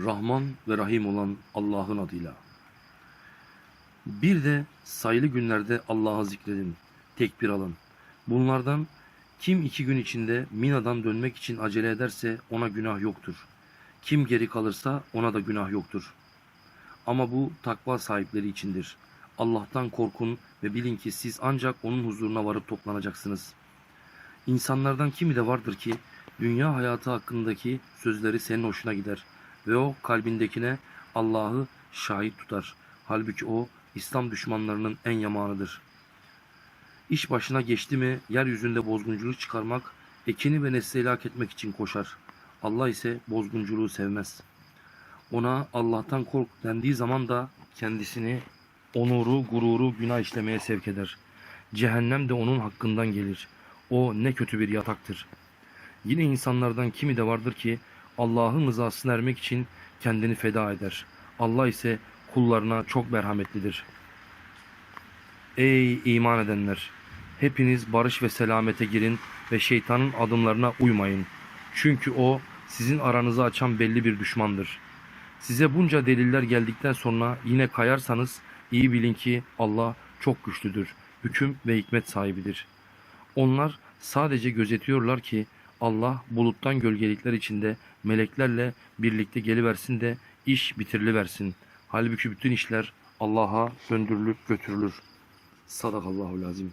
Rahman ve Rahim olan Allah'ın adıyla. Bir de sayılı günlerde Allah'ı zikredin, tekbir alın. Bunlardan kim iki gün içinde Mina'dan dönmek için acele ederse ona günah yoktur. Kim geri kalırsa ona da günah yoktur. Ama bu takva sahipleri içindir. Allah'tan korkun ve bilin ki siz ancak onun huzuruna varıp toplanacaksınız. İnsanlardan kimi de vardır ki dünya hayatı hakkındaki sözleri senin hoşuna gider ve o kalbindekine Allah'ı şahit tutar. Halbuki o İslam düşmanlarının en yamanıdır. İş başına geçti mi yeryüzünde bozgunculuk çıkarmak, ekini ve nesli helak etmek için koşar. Allah ise bozgunculuğu sevmez. Ona Allah'tan kork dendiği zaman da kendisini onuru, gururu günah işlemeye sevk eder. Cehennem de onun hakkından gelir. O ne kötü bir yataktır. Yine insanlardan kimi de vardır ki Allah'ın rızasına ermek için kendini feda eder. Allah ise kullarına çok merhametlidir. Ey iman edenler! Hepiniz barış ve selamete girin ve şeytanın adımlarına uymayın. Çünkü o sizin aranızı açan belli bir düşmandır. Size bunca deliller geldikten sonra yine kayarsanız iyi bilin ki Allah çok güçlüdür, hüküm ve hikmet sahibidir. Onlar sadece gözetiyorlar ki Allah buluttan gölgelikler içinde meleklerle birlikte geliversin de iş bitiriliversin. Halbuki bütün işler Allah'a söndürülüp götürülür. Sadakallahu lazim.